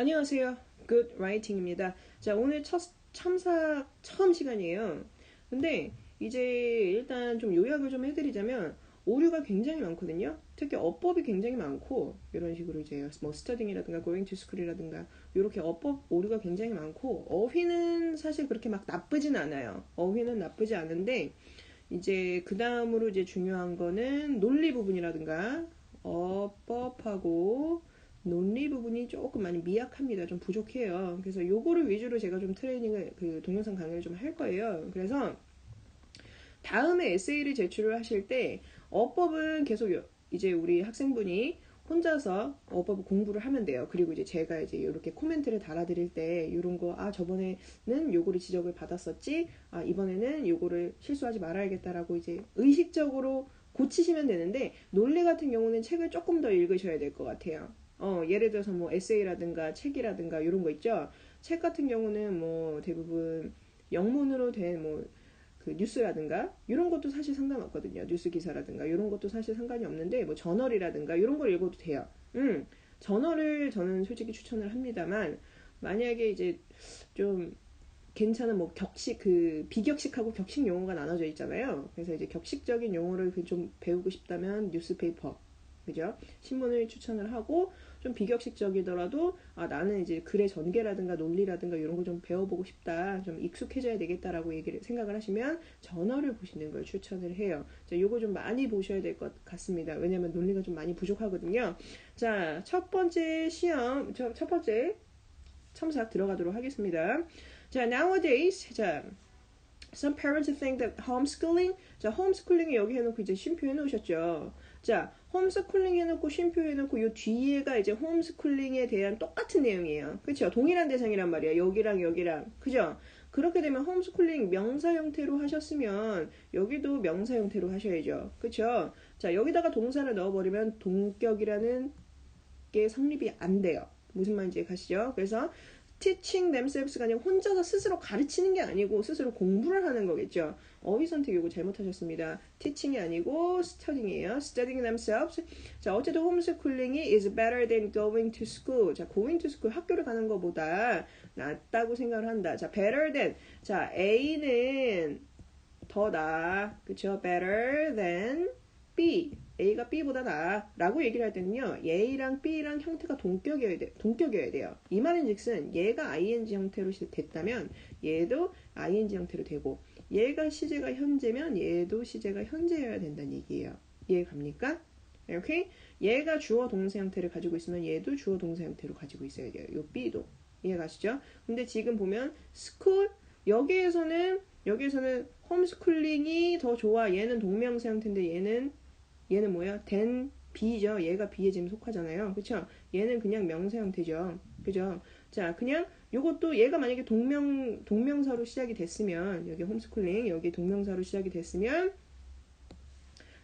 안녕하세요. Good Writing입니다. 자, 오늘 첫 참사 처음 시간이에요. 근데 이제 일단 좀 요약을 좀 해드리자면 오류가 굉장히 많거든요. 특히 어법이 굉장히 많고 이런 식으로 이제 뭐 스터딩이라든가 going to school이라든가 이렇게 어법 오류가 굉장히 많고 어휘는 사실 그렇게 막 나쁘진 않아요. 어휘는 나쁘지 않은데 이제 그 다음으로 이제 중요한 거는 논리 부분이라든가 어법하고 논리 부분이 조금 많이 미약합니다. 좀 부족해요. 그래서 요거를 위주로 제가 좀 트레이닝을 그 동영상 강의를 좀 할 거예요. 그래서 다음에 에세이를 제출을 하실 때 어법은 계속 이제 우리 학생분이 혼자서 어법 공부를 하면 돼요. 그리고 이제 제가 이제 이렇게 코멘트를 달아드릴 때 이런 거, 아, 저번에는 요거를 지적을 받았었지, 아, 이번에는 요거를 실수하지 말아야겠다라고 이제 의식적으로 고치시면 되는데, 논리 같은 경우는 책을 조금 더 읽으셔야 될 것 같아요. 어, 예를 들어서 뭐 에세이라든가 책이라든가 이런 거 있죠. 책 같은 경우는 뭐 대부분 영문으로 된뭐 그 뉴스라든가 이런 것도 사실 상관없거든요. 뉴스 기사라든가 이런 것도 사실 상관이 없는데 뭐 저널이라든가 이런 걸 읽어도 돼요. 음, 저널을 저는 솔직히 추천을 합니다만 만약에 이제 좀 괜찮은 뭐 격식 그 비격식하고 격식 용어가 나눠져 있잖아요. 그래서 이제 격식적인 용어를 좀 배우고 싶다면 뉴스페이퍼 그죠? 신문을 추천을 하고 좀 비격식적이더라도 아 나는 이제 글의 전개라든가 논리라든가 이런 거 좀 배워보고 싶다 좀 익숙해져야 되겠다라고 얘기를 생각을 하시면 저널을 보시는 걸 추천을 해요. 자 요거 좀 많이 보셔야 될 것 같습니다. 왜냐면 논리가 좀 많이 부족하거든요. 자 첫 번째 시험 첫, 첫 번째 첨삭 들어가도록 하겠습니다. 자 nowadays 자 Some parents think that homeschooling, 자, homeschooling 여기 해놓고 이제 쉼표 해놓으셨죠. 자, 홈스쿨링 해놓고 쉼표 해놓고 요 뒤에가 이제 홈스쿨링에 대한 똑같은 내용이에요. 그쵸? 동일한 대상이란 말이야. 여기랑 여기랑. 그죠? 그렇게 되면 홈스쿨링 명사 형태로 하셨으면 여기도 명사 형태로 하셔야죠. 그쵸? 자, 여기다가 동사를 넣어버리면 동격이라는 게 성립이 안 돼요. 무슨 말인지 가시죠? 그래서 teaching themselves가 아니라 혼자서 스스로 가르치는 게 아니고 스스로 공부를 하는 거겠죠. 어휘 선택 요거 잘못하셨습니다. teaching이 아니고 studying이에요. studying themselves. 자, 어쨌든 홈스쿨링이 is better than going to school. 자, going to school 학교를 가는 것보다 낫다고 생각을 한다. 자, better than. 자, A는 더 나아. 그쵸? better than B. A가 B보다 나아 라고 얘기를 할 때는요 A랑 B랑 형태가 동격이어야, 돼, 동격이어야 돼요. 이 말은 즉슨 얘가 ing 형태로 됐다면 얘도 ing 형태로 되고 얘가 시제가 현재면 얘도 시제가 현재여야 된다는 얘기예요. 이해 갑니까? 이렇게 얘가 주어 동사 형태를 가지고 있으면 얘도 주어 동사 형태로 가지고 있어야 돼요. 요 B도. 이해 가시죠? 근데 지금 보면 school 여기에서는 여기에서는 홈스쿨링이 더 좋아. 얘는 동명사 형태인데 얘는 얘는 뭐야? 된 B죠. 얘가 B에 지금 속하잖아요. 그쵸? 얘는 그냥 명사 형태죠. 그죠? 자, 그냥 요것도 얘가 만약에 동명, 동명사로 시작이 됐으면, 여기 홈스쿨링, 여기 동명사로 시작이 됐으면,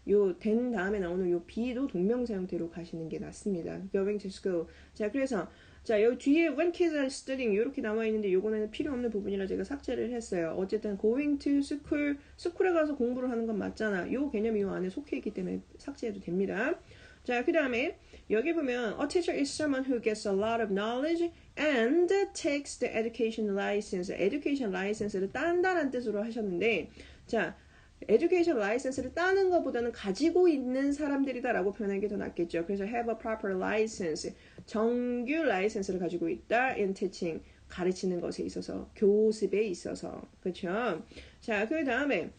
요 된 다음에 나오는 요 B도 동명사 형태로 가시는 게 낫습니다. Going to school. 자, 그래서 자, 여기 뒤에 when kids are studying 이렇게 나와 있는데 요거는 필요 없는 부분이라 제가 삭제를 했어요. 어쨌든 going to school, school에 가서 공부를 하는 건 맞잖아. 요 개념이 요 안에 속해 있기 때문에 삭제해도 됩니다. 자, 그 다음에 여기 보면 a teacher is someone who gets a lot of knowledge and takes the education license. education license를 딴다란 뜻으로 하셨는데 자, education license를 따는 것보다는 가지고 있는 사람들이다라고 표현하는 게 더 낫겠죠. 그래서 have a proper license, 정규 라이센스를 가지고 있다 in teaching, 가르치는 것에 있어서, 교습에 있어서, 그렇죠? 자, 그 다음에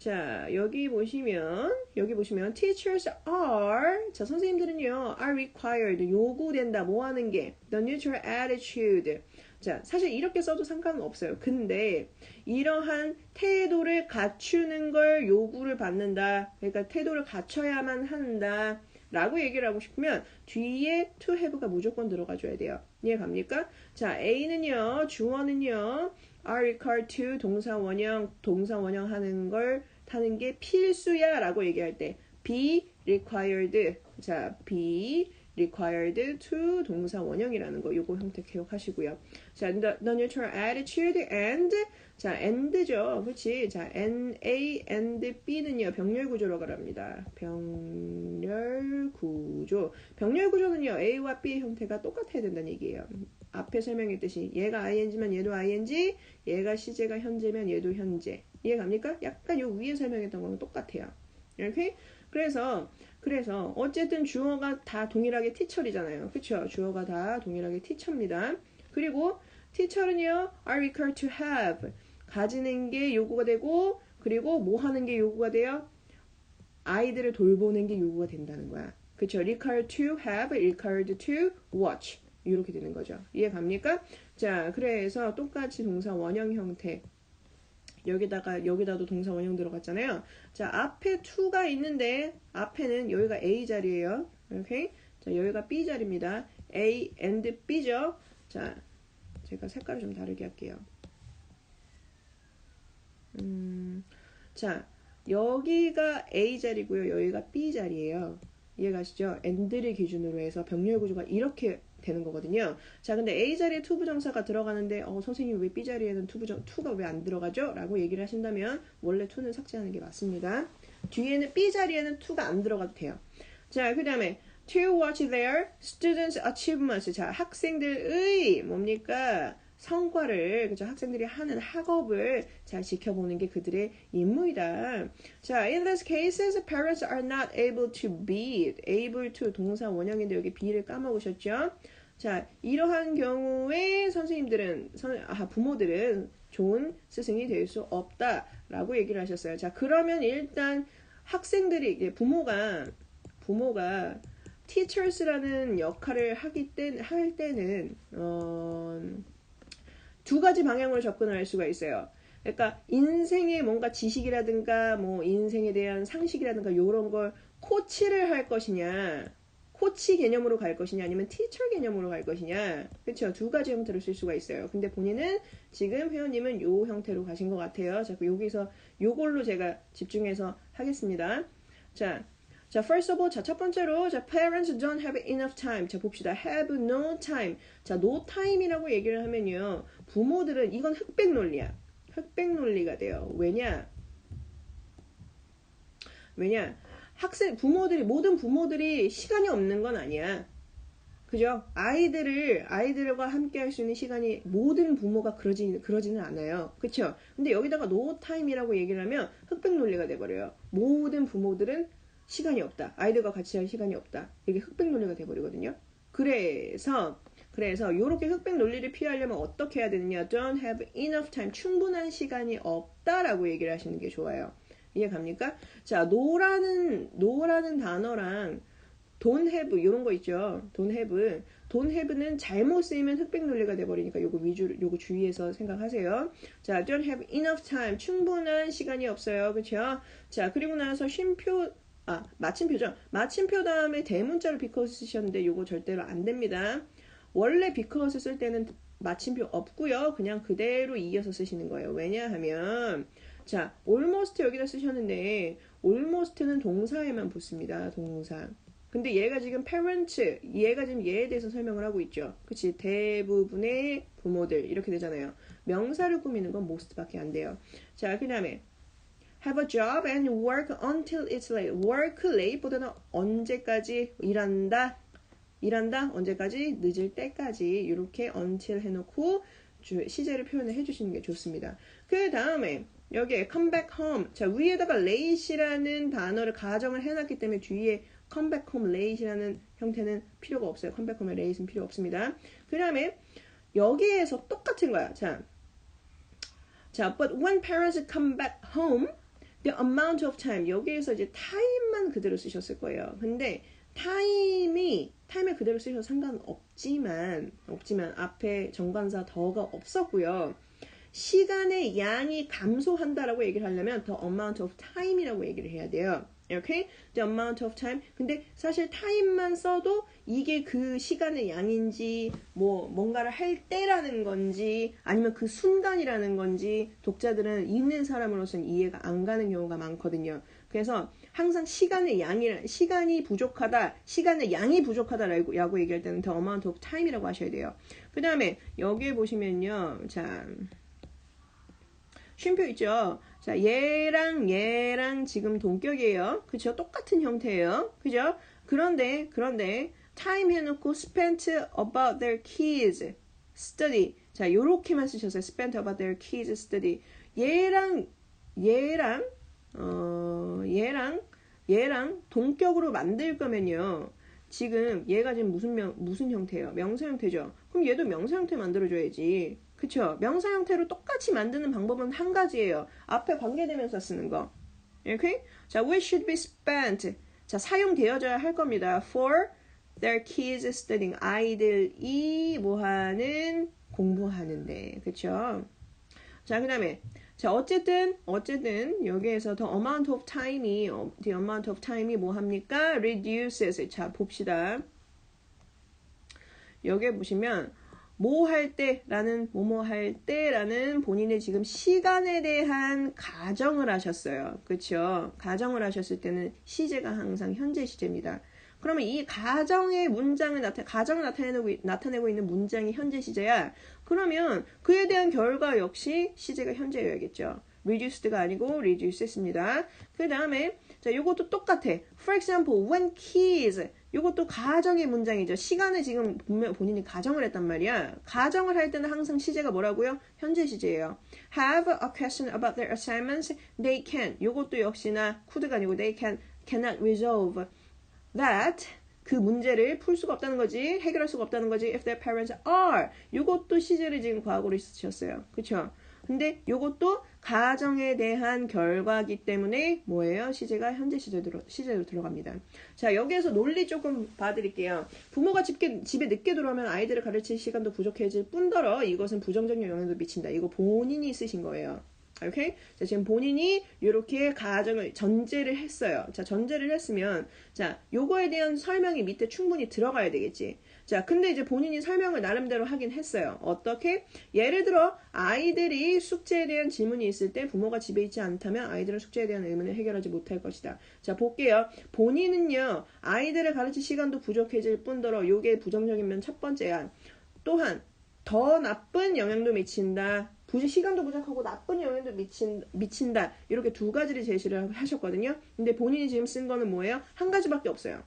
자, 여기 보시면, 여기 보시면, teachers are, 자, 선생님들은요, are required, 요구된다, 뭐 하는 게, the neutral attitude. 자, 사실 이렇게 써도 상관은 없어요. 근데, 이러한 태도를 갖추는 걸 요구를 받는다. 그러니까 태도를 갖춰야만 한다. 라고 얘기를 하고 싶으면 뒤에 to have가 무조건 들어가줘야 돼요. 이해 갑니까? 자, A는요, 주어는요, are required to 동사 원형, 동사 원형 하는 걸 타는 게 필수야 라고 얘기할 때 be required 자, be required to 동사 원형이라는 거 요거 형태 기억하시고요. 자, the, the neutral attitude and 자, and죠. 그렇지? 자, N A and B는요. 병렬 구조로 말합니다. 병렬 구조. 병렬 구조는요. A와 B의 형태가 똑같아야 된다는 얘기예요. 앞에 설명했듯이 얘가 ing면 얘도 ing, 얘가 시제가 현재면 얘도 현재. 이해 갑니까? 약간 요 위에 설명했던 거랑 똑같아요. 이렇게 그래서 그래서 어쨌든 주어가 다 동일하게 티처이잖아요. 그쵸? 주어가 다 동일하게 티처입니다. 그리고 티처는요 are required to have 가지는 게 요구가 되고 그리고 뭐 하는 게 요구가 돼요? 아이들을 돌보는 게 요구가 된다는 거야. 그쵸? required to have, required to watch 이렇게 되는 거죠. 이해 갑니까? 자, 그래서 똑같이 동사 원형 형태 여기다가 여기다도 동사 원형 들어갔잖아요. 자 앞에 to가 있는데 앞에는 여기가 A 자리예요. 오케이? 자 여기가 B 자리입니다. A and B죠. 자 제가 색깔을 좀 다르게 할게요. 음, 자 여기가 A 자리고요. 여기가 B 자리예요. 이해가시죠? and를 기준으로 해서 병렬 구조가 이렇게 되는 거거든요. 자, 근데 A 자리에 투 부정사가 들어가는데 어, 선생님 왜 B 자리에는 투 부정 투가 왜 안 들어가죠? 라고 얘기를 하신다면 원래 투는 삭제하는 게 맞습니다. 뒤에는 B 자리에는 투가 안 들어가도 돼요. 자, 그다음에 to watch their students achievements. 자, 학생들의 뭡니까? 성과를 그죠 학생들이 하는 학업을 잘 지켜보는 게 그들의 임무이다. 자, in these cases, parents are not able to be able to 동사 원형인데 여기 be를 까먹으셨죠? 자, 이러한 경우에 선생님들은 선, 아, 부모들은 좋은 스승이 될 수 없다라고 얘기를 하셨어요. 자, 그러면 일단 학생들이 부모가 부모가 teachers라는 역할을 하기 때, 할 때는 어, 두 가지 방향으로 접근할 수가 있어요. 그러니까 인생의 뭔가 지식이라든가 뭐 인생에 대한 상식이라든가 이런 걸 코치를 할 것이냐 코치 개념으로 갈 것이냐 아니면 티처 개념으로 갈 것이냐. 그렇죠? 두 가지 형태로 쓸 수가 있어요. 근데 본인은 지금 회원님은 요 형태로 가신 것 같아요. 자 여기서 요걸로 제가 집중해서 하겠습니다. 자 자, first of all, 자, 첫 번째로, 자, parents don't have enough time. 자, 봅시다. have no time. 자, no time이라고 얘기를 하면요. 부모들은, 이건 흑백 논리야. 흑백 논리가 돼요. 왜냐? 왜냐? 학생, 부모들이, 모든 부모들이 시간이 없는 건 아니야. 그죠? 아이들을, 아이들과 함께 할 수 있는 시간이 모든 부모가 그러지, 그러지는 않아요. 그쵸? 근데 여기다가 no time이라고 얘기를 하면 흑백 논리가 돼버려요. 모든 부모들은 시간이 없다. 아이들과 같이 할 시간이 없다. 이게 흑백 논리가 돼버리거든요. 그래서 그래서 이렇게 흑백 논리를 피하려면 어떻게 해야 되느냐? Don't have enough time. 충분한 시간이 없다라고 얘기를 하시는 게 좋아요. 이해 갑니까? 자, 노라는 노라는 단어랑 don't have 이런 거 있죠. don't have. don't have는 잘못 쓰이면 흑백 논리가 돼 버리니까 요거 위주 요거 주의해서 생각하세요. 자, don't have enough time. 충분한 시간이 없어요. 그렇죠? 자, 그리고 나서 쉼표 아, 마침표죠. 마침표 다음에 대문자로 because 쓰셨는데 요거 절대로 안 됩니다. 원래 because 쓸 때는 마침표 없고요. 그냥 그대로 이어서 쓰시는 거예요. 왜냐하면 자, almost 여기다 쓰셨는데 almost는 동사에만 붙습니다. 동사. 근데 얘가 지금 parent, 얘가 지금 얘에 대해서 설명을 하고 있죠. 그치? 대부분의 부모들 이렇게 되잖아요. 명사를 꾸미는 건 most밖에 안 돼요. 자, 그 다음에 have a job and work until it's late. work late보다는 언제까지 일한다. 일한다. 언제까지? 늦을 때까지. 이렇게 until 해놓고 시제를 표현을 해주시는 게 좋습니다. 그 다음에 여기에 come back home. 자, 위에다가 late이라는 단어를 가정을 해놨기 때문에 뒤에 come back home late이라는 형태는 필요가 없어요. come back home에 late는 필요 없습니다. 그 다음에 여기에서 똑같은 거야. 자, 자, but when parents come back home, the amount of time 여기에서 이제 time만 그대로 쓰셨을 거예요. 근데 타임이 타임에 그대로 쓰셔도 상관없지만 없지만 앞에 정관사 더가 없었고요. 시간의 양이 감소한다라고 얘기를 하려면 the amount of time이라고 얘기를 해야 돼요. 이렇게 the amount of time. 근데 사실 time만 써도 이게 그 시간의 양인지 뭐 뭔가를 할 때라는 건지 아니면 그 순간이라는 건지 독자들은 읽는 사람으로서는 이해가 안 가는 경우가 많거든요. 그래서 항상 시간의 양이 시간이 부족하다, 시간의 양이 부족하다라고 얘기할 때는 the amount of time이라고 하셔야 돼요. 그 다음에 여기에 보시면요, 자 쉼표 있죠. 자 얘랑 얘랑 지금 동격이에요. 그죠? 똑같은 형태예요. 그죠? 그런데 그런데 time 해놓고 spent about their kids study. 자 요렇게만 쓰셨어요. spent about their kids study. 얘랑 얘랑 어, 얘랑 얘랑 동격으로 만들 거면요. 지금 얘가 지금 무슨 명, 무슨 형태예요? 명사 형태죠. 그럼 얘도 명사 형태 만들어줘야지. 그쵸? 명사 형태로 똑같이 만드는 방법은 한 가지예요. 앞에 관계대명사 쓰는 거. 이렇게? 자, which should be spent. 자, 사용되어져야 할 겁니다. for their kids studying. 아이들이 뭐하는? 공부하는데. 그쵸? 자, 그 다음에 자, 어쨌든, 어쨌든, 여기에서 the amount of time이, the amount of time이 뭐 합니까? reduces. 자, 봅시다. 여기에 보시면, 뭐 할 때라는, 뭐뭐 할 때라는 본인의 지금 시간에 대한 가정을 하셨어요. 그쵸? 가정을 하셨을 때는 시제가 항상 현재 시제입니다. 그러면 이 가정의 문장을 나타 가정을 나타내고 나타내고 있는 문장이 현재 시제야. 그러면 그에 대한 결과 역시 시제가 현재여야겠죠. reduced가 아니고 reduces입니다. 그 다음에 자 요것도 똑같아. For example, when kids 요것도 가정의 문장이죠. 시간을 지금 본인이 가정을 했단 말이야. 가정을 할 때는 항상 시제가 뭐라고요? 현재 시제예요. Have a question about their assignments. They can. 요것도 역시나 could가 아니고 they can cannot resolve. that 그 문제를 풀 수가 없다는 거지 해결할 수가 없다는 거지 if their parents are 요것도 시제를 지금 과거로 쓰셨어요 그쵸 근데 요것도 가정에 대한 결과기 때문에 뭐예요 시제가 현재 시제 들어, 시제로 들어갑니다 자 여기에서 논리 조금 봐드릴게요 부모가 집게, 집에 늦게 들어오면 아이들을 가르칠 시간도 부족해질 뿐더러 이것은 부정적인 영향도 미친다 이거 본인이 쓰신 거예요 오케이? 자, 지금 본인이 이렇게 가정을 전제를 했어요. 자, 전제를 했으면 자, 요거에 대한 설명이 밑에 충분히 들어가야 되겠지. 자, 근데 이제 본인이 설명을 나름대로 하긴 했어요. 어떻게? 예를 들어 아이들이 숙제에 대한 질문이 있을 때 부모가 집에 있지 않다면 아이들은 숙제에 대한 의문을 해결하지 못할 것이다. 자, 볼게요. 본인은요. 아이들을 가르칠 시간도 부족해질 뿐더러 요게 부정적인 면 첫 번째야. 또한 더 나쁜 영향도 미친다. 부지 시간도 부족하고 나쁜 영향도 미친, 미친다. 이렇게 두 가지를 제시를 하셨거든요. 근데 본인이 지금 쓴 거는 뭐예요? 한 가지밖에 없어요.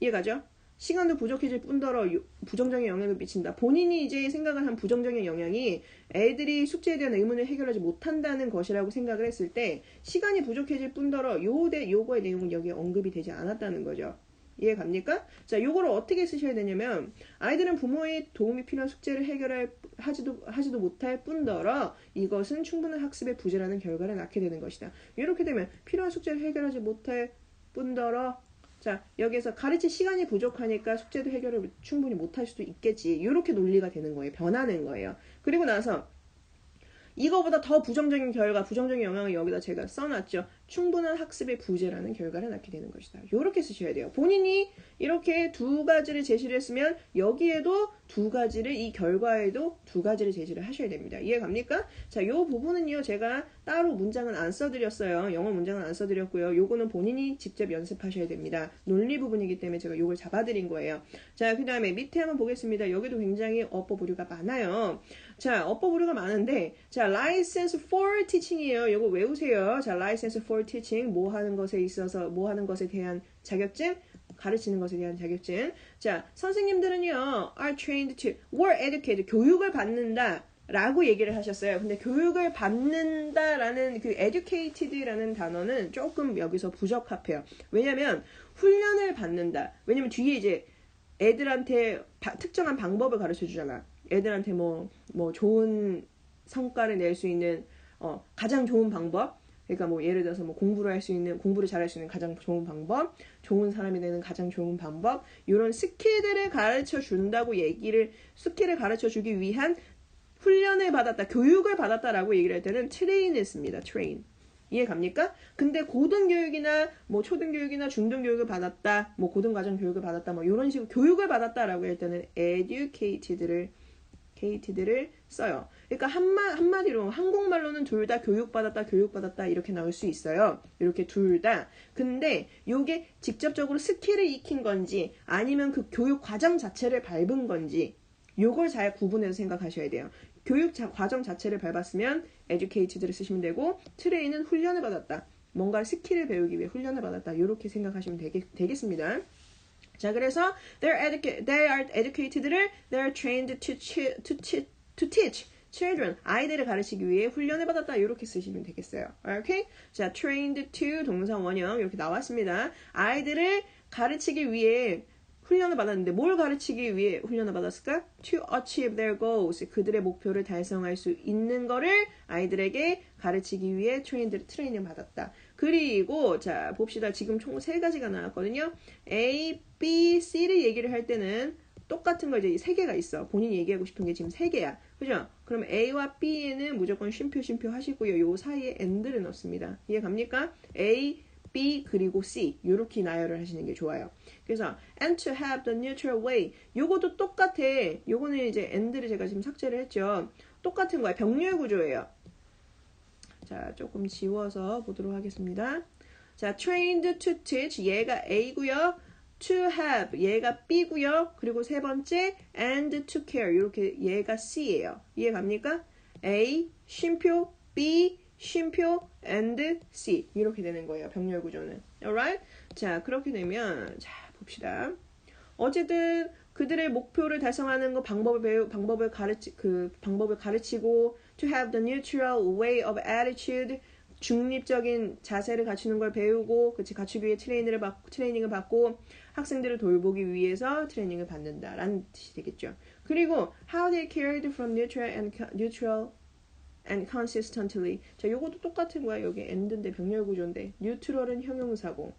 이해가죠? 시간도 부족해질 뿐더러 부정적인 영향을 미친다. 본인이 이제 생각을 한 부정적인 영향이 애들이 숙제에 대한 의문을 해결하지 못한다는 것이라고 생각을 했을 때 시간이 부족해질 뿐더러 요대 요거의 내용은 여기에 언급이 되지 않았다는 거죠. 이해 갑니까? 자, 요거를 어떻게 쓰셔야 되냐면 아이들은 부모의 도움이 필요한 숙제를 해결할 하지도 하지도 못할 뿐더러 이것은 충분한 학습의 부재라는 결과를 낳게 되는 것이다. 이렇게 되면 필요한 숙제를 해결하지 못할 뿐더러 자, 여기에서 가르칠 시간이 부족하니까 숙제도 해결을 충분히 못할 수도 있겠지. 이렇게 논리가 되는 거예요. 변하는 거예요. 그리고 나서 이거보다 더 부정적인 결과, 부정적인 영향을 여기다 제가 써놨죠. 충분한 학습의 부재라는 결과를 낳게 되는 것이다. 이렇게 쓰셔야 돼요. 본인이 이렇게 두 가지를 제시를 했으면 여기에도 두 가지를 이 결과에도 두 가지를 제시를 하셔야 됩니다. 이해 갑니까? 자, 이 부분은요. 제가 따로 문장은 안 써드렸어요. 영어 문장은 안 써드렸고요. 요거는 본인이 직접 연습하셔야 됩니다. 논리 부분이기 때문에 제가 요걸 잡아드린 거예요. 자, 그 다음에 밑에 한번 보겠습니다. 여기도 굉장히 어법 오류가 많아요. 자, 어법 오류가 많은데 자, license for teaching이에요. 요거 외우세요. 자, license for teaching 뭐 하는 것에 있어서 뭐 하는 것에 대한 자격증 가르치는 것에 대한 자격증. 자, 선생님들은요, are trained to, were educated, 교육을 받는다. 라고 얘기를 하셨어요. 근데 교육을 받는다라는 그 educated라는 단어는 조금 여기서 부적합해요. 왜냐면 훈련을 받는다. 왜냐면 뒤에 이제 애들한테 바, 특정한 방법을 가르쳐 주잖아. 애들한테 뭐, 뭐 좋은 성과를 낼 수 있는 어, 가장 좋은 방법. 그러니까 뭐 예를 들어서 뭐 공부를 할 수 있는 공부를 잘할 수 있는 가장 좋은 방법, 좋은 사람이 되는 가장 좋은 방법 이런 스킬들을 가르쳐 준다고 얘기를 스킬을 가르쳐 주기 위한 훈련을 받았다, 교육을 받았다라고 얘기를 할 때는 트레인했습니다. 트레인. 이해 갑니까? 근데 고등교육이나 뭐 초등교육이나 중등교육을 받았다, 뭐 고등과정 교육을 받았다, 뭐 이런 식으로 교육을 받았다라고 할 때는 educated를 educated를 써요. 그러니까 한마, 한마디로 한국말로는 둘 다 교육받았다, 교육받았다 이렇게 나올 수 있어요. 이렇게 둘 다. 근데 요게 직접적으로 스킬을 익힌 건지 아니면 그 교육 과정 자체를 밟은 건지 요걸 잘 구분해서 생각하셔야 돼요. 교육 자, 과정 자체를 밟았으면 educated를 쓰시면 되고 트레이는 훈련을 받았다. 뭔가 스킬을 배우기 위해 훈련을 받았다. 이렇게 생각하시면 되겠, 되겠습니다. 자, 그래서 they're educa- they are educated를 they're trained to, to, to, to teach children 아이들을 가르치기 위해 훈련을 받았다 이렇게 쓰시면 되겠어요. 오케이? 자, trained to 동사 원형 이렇게 나왔습니다. 아이들을 가르치기 위해 훈련을 받았는데 뭘 가르치기 위해 훈련을 받았을까? To achieve their goals. 그들의 목표를 달성할 수 있는 거를 아이들에게 가르치기 위해 트레이닝, 트레이닝 받았다. 그리고 자 봅시다. 지금 총 세 가지가 나왔거든요. A, B, C를 얘기를 할 때는 똑같은 거 이제 세 개가 있어. 본인이 얘기하고 싶은 게 지금 세 개야. 그죠? 그럼 A와 B에는 무조건 쉼표 쉼표 하시고요. 요 사이에 and를 넣습니다. 이해 갑니까? A, B 그리고 C 이렇게 나열을 하시는 게 좋아요. 그래서 and to have the neutral way 요것도 똑같아. 요거는 이제 and를 제가 지금 삭제를 했죠. 똑같은 거야. 병렬 구조예요. 자, 조금 지워서 보도록 하겠습니다. 자, trained to teach 얘가 A고요. to have 얘가 B고요. 그리고 세 번째 and to care 이렇게 얘가 C예요. 이해 갑니까? A 쉼표 B 쉼표 and C 이렇게 되는 거예요. 병렬 구조는. alright? 자, 그렇게 되면 자, 봅시다. 어쨌든 그들의 목표를 달성하는 거 방법을 배우 방법을 가르치 그 방법을 가르치고 to have the neutral way of attitude 중립적인 자세를 갖추는 걸 배우고 그치 갖추기 위해 트레이닝을 받고 트레이닝을 받고 학생들을 돌보기 위해서 트레이닝을 받는다라는 뜻이 되겠죠. 그리고 how they cared from neutral and neutral and consistently. 자, 요것도 똑같은 거야. 여기 end인데 병렬 구조인데 neutral은 형용사고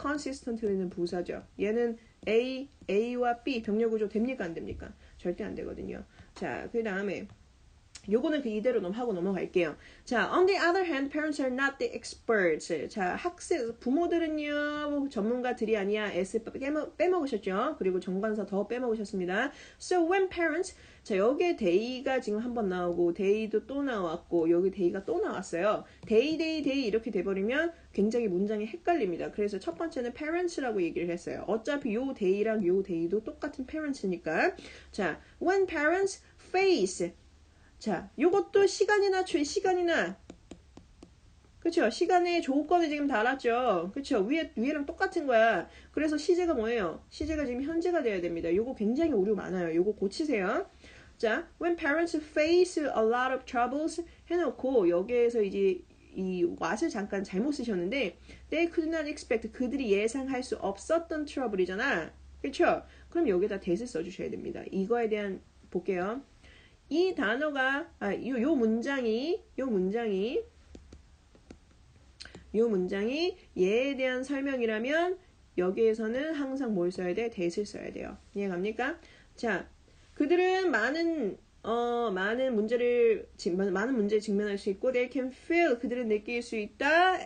consistently는 부사죠. 얘는 A, A와 B 병렬 구조 됩니까 안 됩니까? 절대 안 되거든요. 자, 그 다음에 요거는 그 이대로 넘 하고 넘어갈게요. 자, on the other hand, parents are not the experts. 자, 학생 부모들은요 뭐 전문가들이 아니야. S 빼먹, 빼먹으셨죠. 그리고 정관사 더 빼먹으셨습니다. So when parents 자, 여기에 데이가 지금 한 번 나오고 데이도 또 나왔고 여기 데이가 또 나왔어요. 데이 데이 데이 이렇게 돼버리면 굉장히 문장이 헷갈립니다. 그래서 첫 번째는 parents라고 얘기를 했어요. 어차피 요 데이랑 요 데이도 똑같은 parents니까. 자, when parents face 자, 요것도 시간이나 최 시간이나 그쵸? 시간의 조건을 지금 달았죠. 그쵸? 위에, 위에랑 똑같은 거야. 그래서 시제가 뭐예요? 시제가 지금 현재가 돼야 됩니다. 요거 굉장히 오류 많아요. 요거 고치세요. 자, when parents face a lot of troubles 해놓고 여기에서 이제 이 what을 잠깐 잘못 쓰셨는데 they could not expect 그들이 예상할 수 없었던 트러블이잖아. 그쵸? 그럼 여기다 that을 써주셔야 됩니다. 이거에 대한 볼게요. 이 단어가 아, 요, 요 문장이 요 문장이 요 문장이 얘에 대한 설명이라면 여기에서는 항상 뭘 써야 돼? that을 써야 돼요. 이해 갑니까? 자, 그들은 많은 어, 많은 문제를 많은 문제에 직면할 수 있고 they can feel 그들은 느낄 수 있다.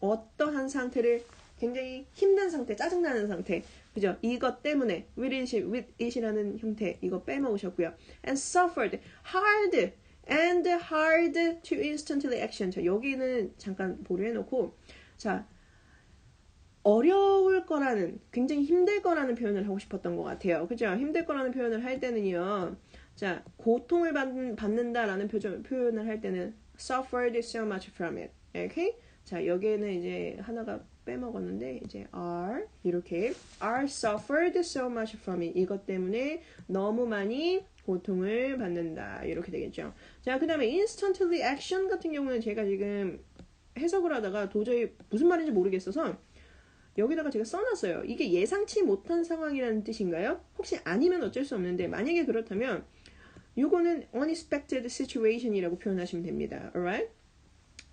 어떠한 상태를 굉장히 힘든 상태, 짜증나는 상태. 그죠? 이것 때문에 with, it, with it이라는 형태 이거 빼먹으셨고요. and suffered hard and hard to instantly action. 자, 여기는 잠깐 보류해 놓고 자, 어려울 거라는 굉장히 힘들 거라는 표현을 하고 싶었던 것 같아요. 그죠? 힘들 거라는 표현을 할 때는요. 자, 고통을 받는, 받는다라는 표현, 표현을 할 때는 suffered so much from it. 오케이? 자, 여기에는 이제 하나가 빼먹었는데 이제 are 이렇게 are suffered so much from it 이것 때문에 너무 많이 고통을 받는다 이렇게 되겠죠. 자, 그 다음에 instantly action 같은 경우는 제가 지금 해석을 하다가 도저히 무슨 말인지 모르겠어서 여기다가 제가 써놨어요. 이게 예상치 못한 상황이라는 뜻인가요? 혹시 아니면 어쩔 수 없는데 만약에 그렇다면 이거는 unexpected situation이라고 표현하시면 됩니다. alright?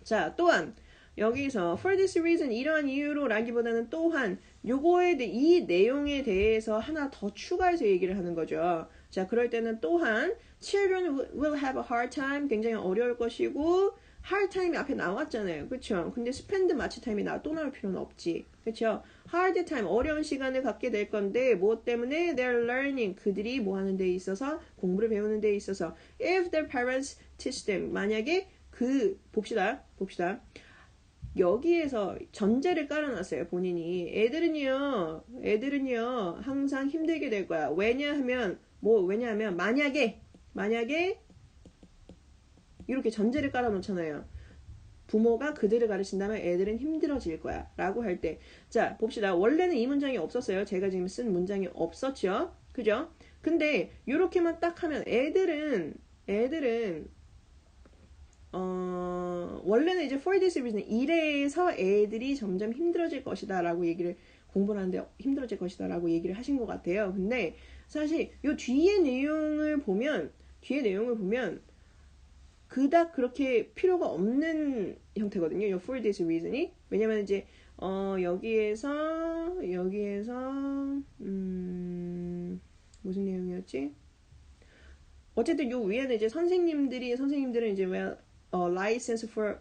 자, 또한 여기서 for this reason 이러한 이유로 라기보다는 또한 요거에 대해 이 내용에 대해서 하나 더 추가해서 얘기를 하는 거죠. 자, 그럴 때는 또한 children will have a hard time 굉장히 어려울 것이고 hard time이 앞에 나왔잖아요. 그쵸? 근데 spend 마치 타임이 나, 또 나올 필요는 없지. 그쵸? hard time, 어려운 시간을 갖게 될 건데, 뭐 때문에? they're learning. 그들이 뭐 하는 데 있어서, 공부를 배우는 데 있어서. if their parents teach them. 만약에 그, 봅시다. 봅시다. 여기에서 전제를 깔아놨어요, 본인이. 애들은요, 애들은요, 항상 힘들게 될 거야. 왜냐하면, 뭐, 왜냐하면, 만약에, 만약에, 이렇게 전제를 깔아놓잖아요. 부모가 그들을 가르친다면 애들은 힘들어질 거야. 라고 할 때. 자, 봅시다. 원래는 이 문장이 없었어요. 제가 지금 쓴 문장이 없었죠. 그죠? 근데, 이렇게만 딱 하면 애들은, 애들은, 어, 원래는 이제 for this reason, 이래서 애들이 점점 힘들어질 것이다. 라고 얘기를, 공부를 하는데 힘들어질 것이다. 라고 얘기를 하신 것 같아요. 근데, 사실, 요 뒤에 내용을 보면, 뒤에 내용을 보면, 그닥 그렇게 필요가 없는 형태거든요. 이 for this reason이. 왜냐면 이제 어 여기에서 여기에서 음 무슨 내용이었지? 어쨌든 요 위에는 이제 선생님들이 선생님들은 이제 왜 어, license for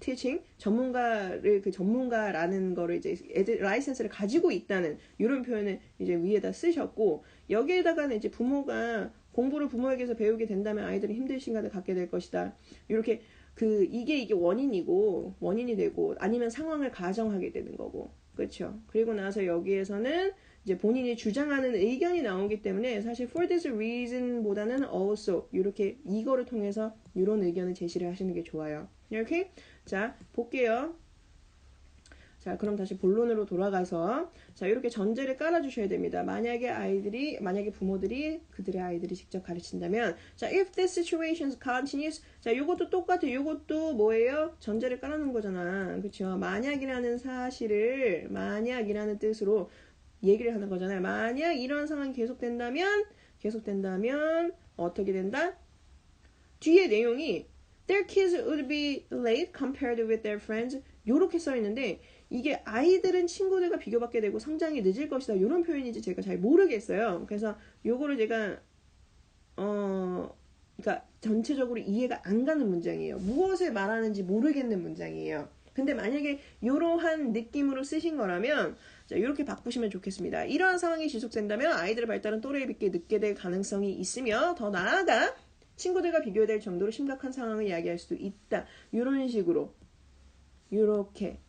teaching 전문가를 그 전문가라는 거를 이제 애들 라이센스를 가지고 있다는 이런 표현을 이제 위에다 쓰셨고 여기에다가는 이제 부모가 공부를 부모에게서 배우게 된다면 아이들은 힘든 시간을 갖게 될 것이다. 이렇게 그 이게 이게 원인이고 원인이 되고 아니면 상황을 가정하게 되는 거고 그렇죠. 그리고 나서 여기에서는 이제 본인이 주장하는 의견이 나오기 때문에 사실 for this reason보다는 also 이렇게 이거를 통해서 이런 의견을 제시를 하시는 게 좋아요. 이렇게 자 볼게요. 자, 그럼 다시 본론으로 돌아가서 자, 이렇게 전제를 깔아 주셔야 됩니다. 만약에 아이들이 만약에 부모들이 그들의 아이들이 직접 가르친다면 자, if this situation continues 자, 이것도 똑같아요. 이것도 뭐예요? 전제를 깔아 놓은 거잖아. 그렇죠? 만약이라는 사실을 만약이라는 뜻으로 얘기를 하는 거잖아요. 만약 이런 상황이 계속된다면 계속된다면 어떻게 된다? 뒤에 내용이 their kids would be late compared with their friends 요렇게 써 있는데 이게 아이들은 친구들과 비교받게 되고 성장이 늦을 것이다. 이런 표현인지 제가 잘 모르겠어요. 그래서 요거를 제가 어 그러니까 전체적으로 이해가 안 가는 문장이에요. 무엇을 말하는지 모르겠는 문장이에요. 근데 만약에 이러한 느낌으로 쓰신 거라면 자, 이렇게 바꾸시면 좋겠습니다. 이러한 상황이 지속된다면 아이들의 발달은 또래에 비게 늦게 될 가능성이 있으며 더 나아가 친구들과 비교될 정도로 심각한 상황을 이야기할 수도 있다. 이런 식으로 이렇게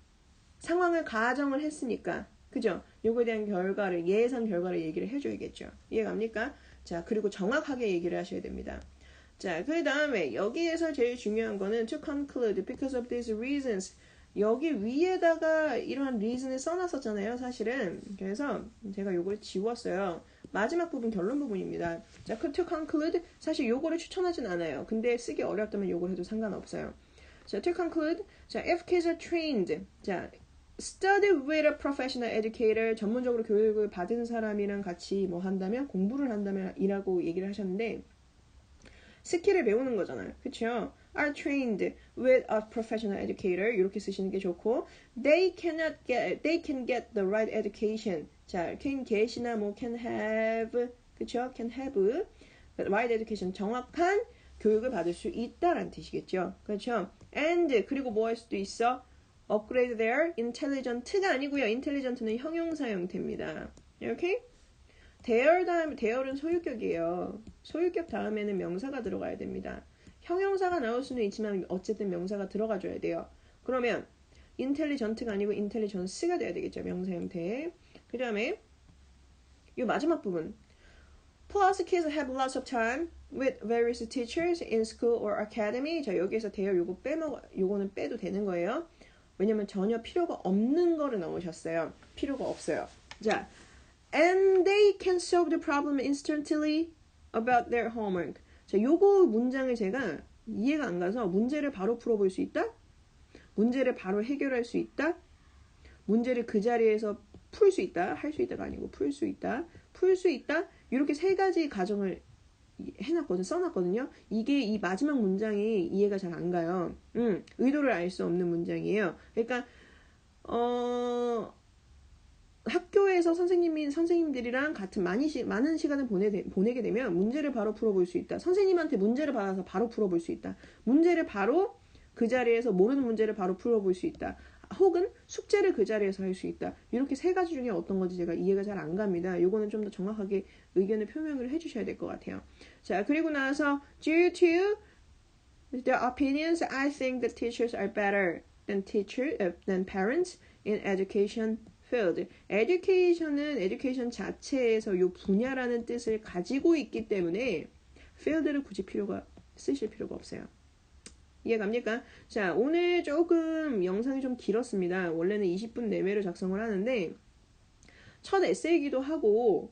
상황을 가정을 했으니까 그죠? 요거에 대한 결과를 예상 결과를 얘기를 해줘야겠죠. 이해갑니까? 자 그리고 정확하게 얘기를 하셔야 됩니다. 자, 그 다음에 여기에서 제일 중요한 거는 to conclude because of these reasons. 여기 위에다가 이러한 reason을 써놨었잖아요, 사실은. 그래서 제가 요걸 지웠어요. 마지막 부분 결론 부분입니다. 자, 그 to conclude 사실 요거를 추천하진 않아요. 근데 쓰기 어렵다면 요걸 해도 상관없어요. 자, to conclude. 자, if kids are trained. 자, study with a professional educator 전문적으로 교육을 받은 사람이랑 같이 뭐 한다면 공부를 한다면 이라고 얘기를 하셨는데 스킬을 배우는 거잖아요. 그렇죠? are trained with a professional educator 이렇게 쓰시는 게 좋고 they cannot get they can get the right education 자 can get이나 뭐 can have 그렇죠? can have right education 정확한 교육을 받을 수 있다라는 뜻이겠죠. 그렇죠? and 그리고 뭐 할 수도 있어? Upgrade their intelligent가 아니고요. intelligent는 형용사 형태입니다. 이렇게 대열 다음 대열은 소유격이에요. 소유격 다음에는 명사가 들어가야 됩니다. 형용사가 나올 수는 있지만 어쨌든 명사가 들어가 줘야 돼요. 그러면 intelligent가 아니고 intelligence가 돼야 되겠죠. 명사 형태. 그 다음에 이 마지막 부분. Plus kids have lots of time with various teachers in school or academy. 자 여기에서 대열 요거 빼먹 요거는 빼도 되는 거예요. 왜냐면 전혀 필요가 없는 거를 넣으셨어요. 필요가 없어요. 자, and they can solve the problem instantly about their homework. 자, 요거 문장을 제가 이해가 안 가서 문제를 바로 풀어볼 수 있다? 문제를 바로 해결할 수 있다? 문제를 그 자리에서 풀 수 있다? 할 수 있다가 아니고 풀 수 있다? 풀 수 있다? 이렇게 세 가지 가정을 해놨거든, 써놨거든요. 이게 이 마지막 문장이 이해가 잘 안 가요. 음, 의도를 알 수 없는 문장이에요. 그러니까, 어, 학교에서 선생님이 선생님들이랑 같은 많이 시, 많은 시간을 보내, 보내게 되면 문제를 바로 풀어볼 수 있다. 선생님한테 문제를 받아서 바로 풀어볼 수 있다. 문제를 바로 그 자리에서 모르는 문제를 바로 풀어볼 수 있다. 혹은 숙제를 그 자리에서 할 수 있다. 이렇게 세 가지 중에 어떤 건지 제가 이해가 잘 안 갑니다. 요거는 좀 더 정확하게 의견을 표명을 해주셔야 될 것 같아요. 자, 그리고 나서 due to the opinions, I think the teachers are better than teacher uh, than parents in education field. education은 education 자체에서 요 분야라는 뜻을 가지고 있기 때문에 field를 굳이 필요가 쓰실 필요가 없어요. 이해갑니까? 자, 오늘 조금 영상이 좀 길었습니다. 원래는 20분 내외로 작성을 하는데, 첫 에세이기도 하고,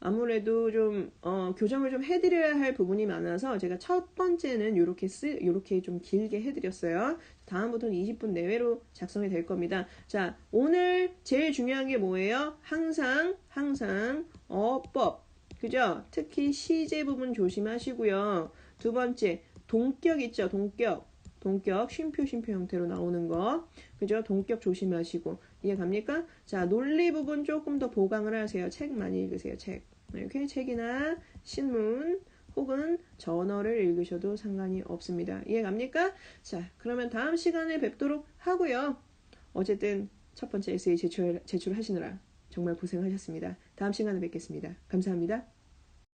아무래도 좀, 어, 교정을 좀 해드려야 할 부분이 많아서, 제가 첫 번째는 요렇게 쓰, 요렇게 좀 길게 해드렸어요. 다음부터는 20분 내외로 작성이 될 겁니다. 자, 오늘 제일 중요한 게 뭐예요? 항상, 항상, 어법. 그죠? 특히 시제 부분 조심하시고요. 두 번째, 동격 있죠? 동격. 동격 쉼표 쉼표 형태로 나오는 거. 그죠? 동격 조심하시고 이해 갑니까? 자, 논리 부분 조금 더 보강을 하세요. 책 많이 읽으세요. 책. 이렇게 책이나 신문 혹은 저널을 읽으셔도 상관이 없습니다. 이해 갑니까? 자, 그러면 다음 시간에 뵙도록 하고요. 어쨌든 첫 번째 에세이 제출, 제출하시느라 정말 고생하셨습니다. 다음 시간에 뵙겠습니다. 감사합니다.